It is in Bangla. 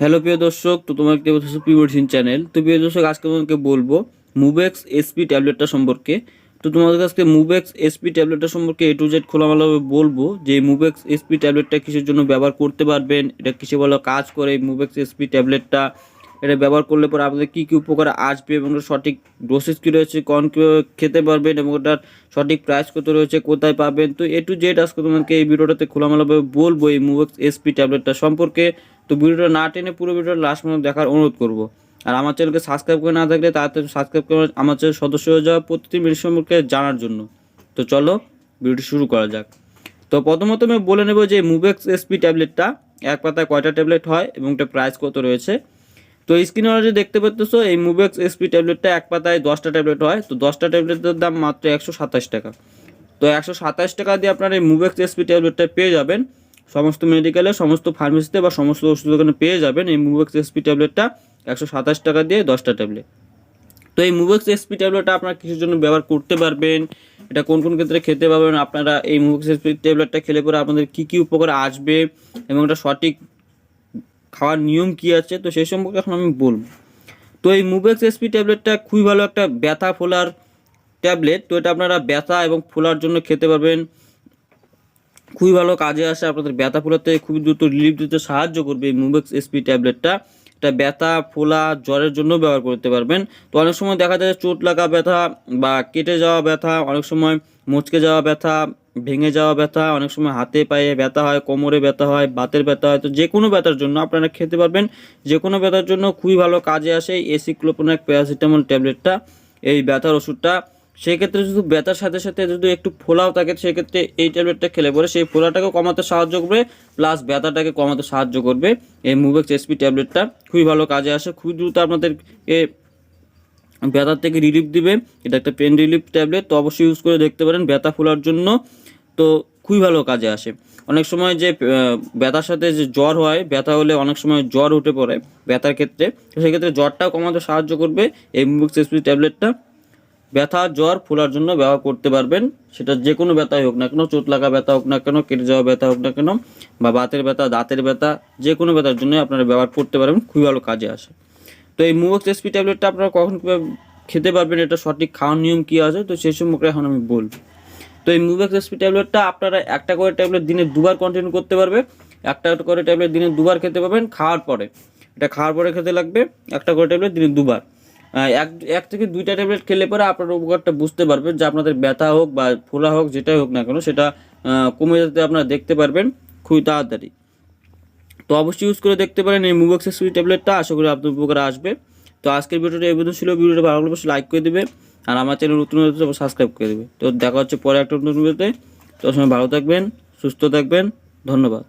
হ্যালো প্রিয় দর্শক, তো তোমার দেখতে পাচ্ছ চ্যানেল তো প্রিয় দর্শক, আজকে তোমাকে বলব মুভেক্স এসপি ট্যাবলেটটা সম্পর্কে। তো তোমাদের কাছে মুভেক্স এসপি ট্যাবলেটটা সম্পর্কে এ টু জেড খোলামেলাভাবে বলব যে মুভেক্স এসপি ট্যাবলেটটা কিসের জন্য ব্যবহার করতে পারবেন, এটা কিসে ভালো কাজ করে মুভেক্স এসপি ট্যাবলেটটা এটা ব্যবহার করলে পরে আপনাদের কী কী উপকার আসবে এবং সঠিক ডোসেজ কী রয়েছে, কোন কীভাবে খেতে পারবেন এবং ওটার সঠিক প্রাইস কত রয়েছে, কোথায় পাবেন। তো এ টু জেড আজকে তোমাকে এই ভিডিওটাতে খোলামেলাভাবে বলব এই মুভেক্স এসপি ট্যাবলেটটা সম্পর্কে। তো ভিডিওটা না টেনে পুরো ভিডিওটা লাস্ট পর্যন্ত দেখার অনুরোধ করব। আর আমার চ্যানেলকে সাবস্ক্রাইব করে না থাকলে তাড়াতাড়ি সাবস্ক্রাইব করে আমার চ্যানেল সদস্য হয়ে যাওয়া প্রতিটি মেডিসিন সম্পর্কে জানার জন্য। তো চলো ভিডিওটি শুরু করা যাক। তো প্রথমত আমি বলে নেব যে মুভেক্স এসপি ট্যাবলেটটা এক পাতায় কয়টা ট্যাবলেট হয় এবং এটা প্রাইস কত রয়েছে? তো স্ক্রিনে যে দেখতে পাচ্ছ, এই মুভেক্স এসপি ট্যাবলেটটা এক পাতায় দশটা ট্যাবলেট হয়। তো দশটা ট্যাবলেটের দাম মাত্র একশো সাতাশ টাকা। তো একশো সাতাশ টাকা দিয়ে আপনার এই মুভেক্স এসপি ট্যাবলেটটা পেয়ে যাবেন। সমস্ত মেডিকেলে সমস্ত ফার্মেসিতে বা সমস্ত ওষুধ দোকানে পেয়ে যাবেন এই মুভেক্স এসপি ট্যাবলেটটা একশো সাতাশ টাকা দিয়ে দশটা ট্যাবলেট তো এই মুভেক্স এসপি ট্যাবলেটটা আপনারা কিছুর জন্য ব্যবহার করতে পারবেন? এটা কোন কোন ক্ষেত্রে খেতে পারবেন? আপনারা এই মুভেক্স এসপি ট্যাবলেটটা খেলে পরে আপনাদের কী কী উপকার আসবে এবং এটা সঠিক খাওয়ার নিয়ম কী আছে? তো সেই সম্পর্কে এখন আমি বলব। তো এই মুভেক্স এসপি ট্যাবলেটটা খুবই ভালো একটা ব্যথা ফোলার ট্যাবলেট তো এটা আপনারা ব্যথা এবং ফোলার জন্য খেতে পারবেন। খুবই ভালো কাজে আসে, আপনাদের ব্যথা ফোলাতে খুবই দ্রুত রিলিফ দিতে সাহায্য করবে এই মুভেক্স এসপি ট্যাবলেটটা এটা ব্যথা ফোলা জ্বরের জন্য ব্যবহার করতে পারবেন। তো অনেক সময় দেখা যায় চোট লাগা ব্যথা বা কেটে যাওয়া ব্যথা, অনেক সময় মুচকে যাওয়া ব্যথা, ভেঙে যাওয়া ব্যথা, অনেক সময় হাতে পায়ে ব্যথা হয়, কোমরে ব্যথা হয়, বাতের ব্যথা হয়। তো যে কোনো ব্যথার জন্য আপনারা খেতে পারবেন। যে কোনো ব্যথার জন্য খুবই ভালো কাজে আসে এই এসিক্লোপোনাক প্যারাসিটামল ট্যাবলেটটা এই ব্যথার ওষুধটা সেক্ষেত্রে যদি ব্যথার সাথে সাথে যদি একটু ফোলাও থাকে, সেক্ষেত্রে এই ট্যাবলেটটা খেলে পরে সেই ফোলাটাকে কমাতে সাহায্য করবে, প্লাস ব্যথাটাকে কমাতে সাহায্য করবে। এই মুভেক্স এসপি ট্যাবলেটটা খুবই ভালো কাজে আসে, খুবই দ্রুত আপনাদেরকে ব্যথার থেকে রিলিফ দিবে। এটা একটা পেন রিলিফ ট্যাবলেট তো অবশ্যই ইউজ করে দেখতে পারেন ব্যথা ফোলার জন্য। তো খুবই ভালো কাজে আসে। অনেক সময় যে ব্যথার সাথে যে জ্বর হয়, ব্যথা হলে অনেক সময় জ্বর উঠে পড়ে ব্যথার ক্ষেত্রে। সেক্ষেত্রে জ্বরটাও কমাতে সাহায্য করবে এই মুভেক্স এসপি ট্যাবলেটটা। ব্যথা, জ্বর ফোলার জন্য ব্যবহার করতে পারবেন। সেটা যে কোনো ব্যথাই হোক না কেন চোট লাগা ব্যথা হোক না কেন, কেটে যাওয়া ব্যথা হোক না কেন, বা বাতের ব্যথা, দাঁতের ব্যথা যে কোনো ব্যথার জন্য আপনারা ব্যবহার করতে পারবেন, খুবই ভালো কাজে আসে। তো এই মুভক্স এসপি ট্যাবলেটটা আপনারা কখন খেতে পারবেন, এটা সঠিক খাওয়ার নিয়ম কী আছে? তো সেই সম্পর্কে এখন আমি বলব। তো এই মুভেক্স এসপি ট্যাবলেটটা আপনারা একটা করে ট্যাবলেট দিনে দুবার কন্টিনিউ করতে পারবে। একটা করে ট্যাবলেট দিনে দুবার খেতে পারবেন, খাওয়ার পরে। এটা খাওয়ার পরে খেতে লাগবে, একটা করে ট্যাবলেট দিনে দুবার। এক এক থেকে দুইটা ট্যাবলেট খেলে পরে আপনার উপকারটা বুঝতে পারবেন যে আপনাদের ব্যথা হোক বা ফোলা হোক, যেটাই হোক না কেন, সেটা কমে যেতে আপনারা দেখতে পারবেন খুবই তাড়াতাড়ি। তো অবশ্যই ইউজ করে দেখতে পারেন এই মুভেক্স সুই ট্যাবলেটটা, আশা করি আপনার উপকার আসবে। তো আজকের ভিডিওটা এই ছিল। ভিডিওটা ভালো লাগলে লাইক করে দেবে আর আমার চ্যানেল নতুন হলে সাবস্ক্রাইব করে দেবে। তো দেখা হচ্ছে পরে একটা নতুন ভিডিওতে তো। সময় ভালো থাকবেন, সুস্থ থাকবেন, ধন্যবাদ।